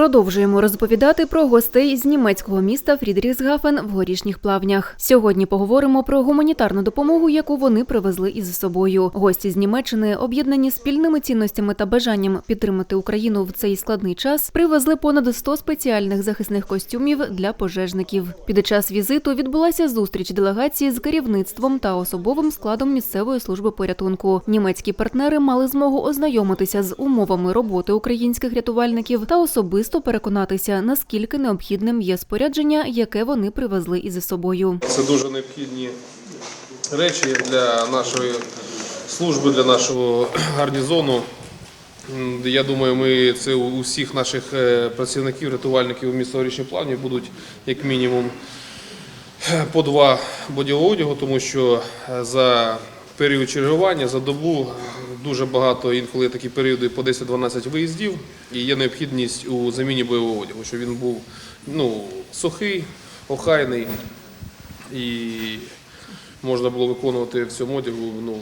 Продовжуємо розповідати про гостей з німецького міста Фрідріхсгафен в горішніх плавнях. Сьогодні поговоримо про гуманітарну допомогу, яку вони привезли із собою. Гості з Німеччини, об'єднані спільними цінностями та бажанням підтримати Україну в цей складний час, привезли понад 100 спеціальних захисних костюмів для пожежників. Під час візиту відбулася зустріч делегації з керівництвом та особовим складом місцевої служби порятунку. Німецькі партнери мали змогу ознайомитися з умовами роботи українських рятувальників та особисто переконатися, наскільки необхідним є спорядження, яке вони привезли із собою. Це дуже необхідні речі для нашої служби, для нашого гарнізону. Я думаю, ми це у усіх наших е, працівників, рятувальників міста Горішні Плавні будуть як мінімум е, по два боділого одягу, тому що е, за період чергування, за добу дуже багато, інколи такі періоди по 10-12 виїздів, і є необхідність у заміні бойового одягу, щоб він був ну, сухий, охайний. І можна було виконувати в цьому одягу ну,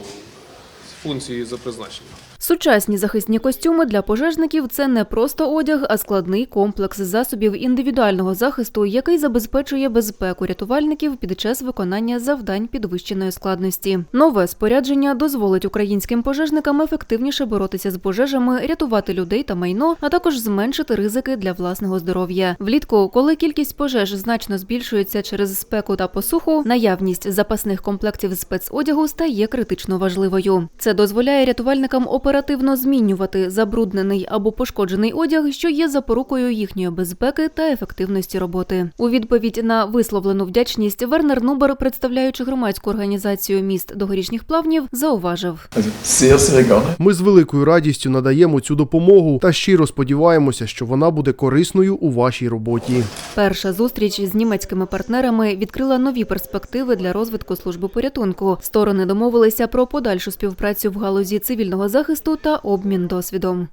функції за призначенням. Сучасні захисні костюми для пожежників це не просто одяг, а складний комплекс засобів індивідуального захисту, який забезпечує безпеку рятувальників під час виконання завдань підвищеної складності. Нове спорядження дозволить українським пожежникам ефективніше боротися з пожежами, рятувати людей та майно, а також зменшити ризики для власного здоров'я. Влітку, коли кількість пожеж значно збільшується через спеку та посуху, наявність запасних комплектів спецодягу стає критично важливою. Це дозволяє рятувальникам оперативно змінювати забруднений або пошкоджений одяг, що є запорукою їхньої безпеки та ефективності роботи. У відповідь на висловлену вдячність Вернер Нубер, представляючи громадську організацію міст до горішніх плавнів, зауважив. Ми з великою радістю надаємо цю допомогу та щиро сподіваємося, що вона буде корисною у вашій роботі. Перша зустріч з німецькими партнерами відкрила нові перспективи для розвитку служби порятунку. Сторони домовилися про подальшу співпрацю в галузі цивільного захисту та обмін досвідом.